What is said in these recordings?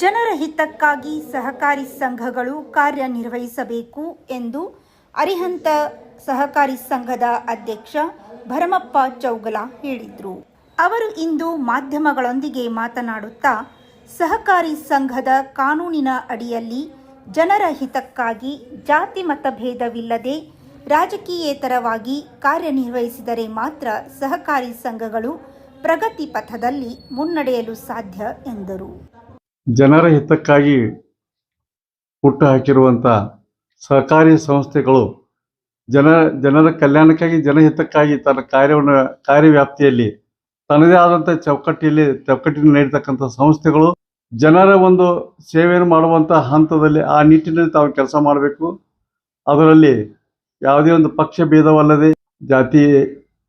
ಜನರ ಹಿತಕ್ಕಾಗಿ ಸಹಕಾರಿ ಸಂಘಗಳು ಕಾರ್ಯನಿರ್ವಹಿಸಬೇಕು ಎಂದು ಅರಿಹಂತ ಸಹಕಾರಿ ಸಂಘದ ಅಧ್ಯಕ್ಷ ಭರಮಪ್ಪ ಚೌಗಲ ಹೇಳಿದರು. ಅವರು ಇಂದು ಮಾಧ್ಯಮಗಳೊಂದಿಗೆ ಮಾತನಾಡುತ್ತಾ, ಸಹಕಾರಿ ಸಂಘದ ಕಾನೂನಿನ ಅಡಿಯಲ್ಲಿ ಜನರ ಹಿತಕ್ಕಾಗಿ ಜಾತಿ ಮತಭೇದವಿಲ್ಲದೆ ರಾಜಕೀಯೇತರವಾಗಿ ಕಾರ್ಯನಿರ್ವಹಿಸಿದರೆ ಮಾತ್ರ ಸಹಕಾರಿ ಸಂಘಗಳು ಪ್ರಗತಿ ಪಥದಲ್ಲಿ ಮುನ್ನಡೆಯಲು ಸಾಧ್ಯ ಎಂದರು. ಜನರ ಹಿತಕ್ಕಾಗಿ ಹುಟ್ಟು ಹಾಕಿರುವಂಥ ಸಹಕಾರಿ ಸಂಸ್ಥೆಗಳು ಜನ, ಜನರ ಕಲ್ಯಾಣಕ್ಕಾಗಿ ಜನಹಿತಕ್ಕಾಗಿ ತನ್ನ ಕಾರ್ಯವನ್ನು, ಕಾರ್ಯವ್ಯಾಪ್ತಿಯಲ್ಲಿ ತನ್ನದೇ ಆದಂಥ ಚೌಕಟ್ಟಿಯಲ್ಲಿ ಚೌಕಟ್ಟಿನ ನೀಡತಕ್ಕಂಥ ಸಂಸ್ಥೆಗಳು ಜನರ ಒಂದು ಸೇವೆಯನ್ನು ಮಾಡುವಂಥ ಹಂತದಲ್ಲಿ ಆ ನಿಟ್ಟಿನಲ್ಲಿ ತಾವು ಕೆಲಸ ಮಾಡಬೇಕು. ಅದರಲ್ಲಿ ಯಾವುದೇ ಒಂದು ಪಕ್ಷ ಭೇದವಲ್ಲದೆ ಜಾತಿ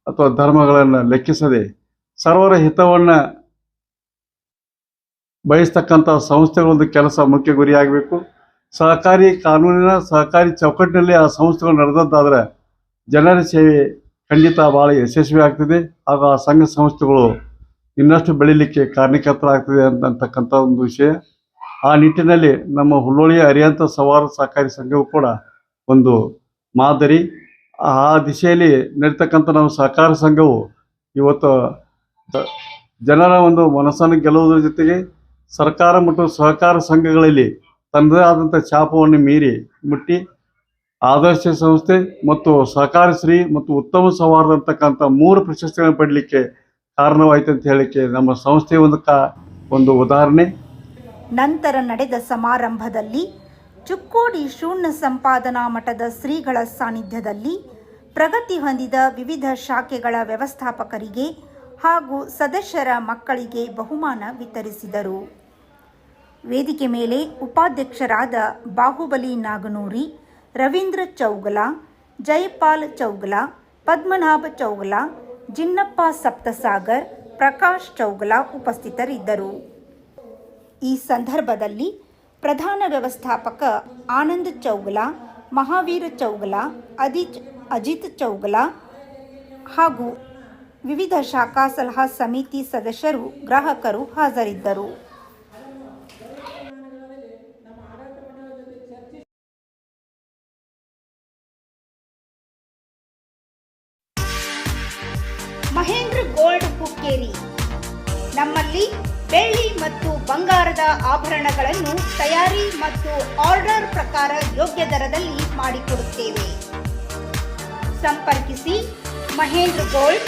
ಅಥವಾ ಧರ್ಮಗಳನ್ನು ಲೆಕ್ಕಿಸದೆ ಸರ್ವರ ಹಿತವನ್ನು ಬಯಸ್ತಕ್ಕಂಥ ಸಂಸ್ಥೆಗಳೊಂದು ಕೆಲಸ ಮುಖ್ಯ ಗುರಿಯಾಗಬೇಕು ಸಹಕಾರಿ ಕಾನೂನಿನ ಸಹಕಾರಿ ಚೌಕಟ್ಟಿನಲ್ಲಿ ಆ ಸಂಸ್ಥೆಗಳು ನಡೆದದ್ದಾದರೆ ಜನರ ಸೇವೆ ಖಂಡಿತ ಭಾಳ ಯಶಸ್ವಿ ಆಗ್ತದೆ. ಹಾಗೂ ಆ ಸಂಘ ಸಂಸ್ಥೆಗಳು ಇನ್ನಷ್ಟು ಬೆಳೀಲಿಕ್ಕೆ ಕಾರಣಕರ್ತರಾಗ್ತದೆ ಅಂತಕ್ಕಂಥ ಒಂದು ವಿಷಯ. ಆ ನಿಟ್ಟಿನಲ್ಲಿ ನಮ್ಮ ಹುಲ್ಲೋಳಿಯ ಅರಿಯಂತ ಸವಾರ ಸಹಕಾರಿ ಸಂಘವು ಕೂಡ ಒಂದು ಮಾದರಿ. ಆ ದಿಶೆಯಲ್ಲಿ ನಡೀತಕ್ಕಂಥ ನಮ್ಮ ಸಹಕಾರ ಸಂಘವು ಇವತ್ತು ಜನರ ಒಂದು ಮನಸ್ಸನ್ನು ಗೆಲ್ಲುವುದರ ಜೊತೆಗೆ ಸರ್ಕಾರ ಮತ್ತು ಸಹಕಾರ ಸಂಘಗಳಲ್ಲಿ ತನ್ನದೇ ಆದಂಥ ಛಾಪವನ್ನು ಮೀರಿ ಮುಟ್ಟಿ ಆದರ್ಶ ಸಂಸ್ಥೆ ಮತ್ತು ಸಹಕಾರ ಶ್ರೀ ಮತ್ತು ಉತ್ತಮ ಸೌಹಾರ್ದ ಮೂರು ಪ್ರಶಸ್ತಿಗಳನ್ನು ಪಡಲಿಕ್ಕೆ ಕಾರಣವಾಯಿತು ಅಂತ ಹೇಳಲಿಕ್ಕೆ ನಮ್ಮ ಸಂಸ್ಥೆಯ ಒಂದು ಕಾ, ಒಂದು ಉದಾಹರಣೆ. ನಂತರ ನಡೆದ ಸಮಾರಂಭದಲ್ಲಿ ಚುಕ್ಕೋಡಿ ಶೂನ್ಯ ಸಂಪಾದನಾ ಮಠದ ಶ್ರೀಗಳ ಸಾನ್ನಿಧ್ಯದಲ್ಲಿ ಪ್ರಗತಿ ಹೊಂದಿದ ವಿವಿಧ ಶಾಖೆಗಳ ವ್ಯವಸ್ಥಾಪಕರಿಗೆ ಹಾಗೂ ಸದಸ್ಯರ ಮಕ್ಕಳಿಗೆ ಬಹುಮಾನ ವಿತರಿಸಿದರು. ವೇದಿಕೆ ಮೇಲೆ ಉಪಾಧ್ಯಕ್ಷರಾದ ಬಾಹುಬಲಿ ನಾಗನೂರಿ, ರವೀಂದ್ರ ಚೌಗಲ, ಜಯಪಾಲ್ ಚೌಗಲ, ಪದ್ಮನಾಭ ಚೌಗಲ, ಜಿನ್ನಪ್ಪ ಸಪ್ತಸಾಗರ್, ಪ್ರಕಾಶ್ ಚೌಗಲ ಉಪಸ್ಥಿತರಿದ್ದರು. ಈ ಸಂದರ್ಭದಲ್ಲಿ ಪ್ರಧಾನ ವ್ಯವಸ್ಥಾಪಕ ಆನಂದ್ ಚೌಗಲ, ಮಹಾವೀರ ಚೌಗಲ ಅದಿ ಅಜಿತ್ ಚೌಗಲ ಹಾಗೂ ವಿವಿಧ ಶಾಖಾ ಸಲಹಾ ಸಮಿತಿ ಸದಸ್ಯರು, ಗ್ರಾಹಕರು ಹಾಜರಿದ್ದರು. ಮಹೇಂದ್ರ ಗೋಲ್ಡ್ ಹುಕ್ಕೇರಿ ನಮ್ಮಲ್ಲಿ ಬೆಳ್ಳಿ ಮತ್ತು ಬಂಗಾರದ ಆಭರಣಗಳನ್ನು ತಯಾರಿ ಮತ್ತು ಆರ್ಡರ್ ಪ್ರಕಾರ ಯೋಗ್ಯ ದರದಲ್ಲಿ ಮಾಡಿಕೊಡುತ್ತೇವೆ. ಸಂಪರ್ಕಿಸಿ ಮಹೇಂದ್ರ ಗೋಲ್ಡ್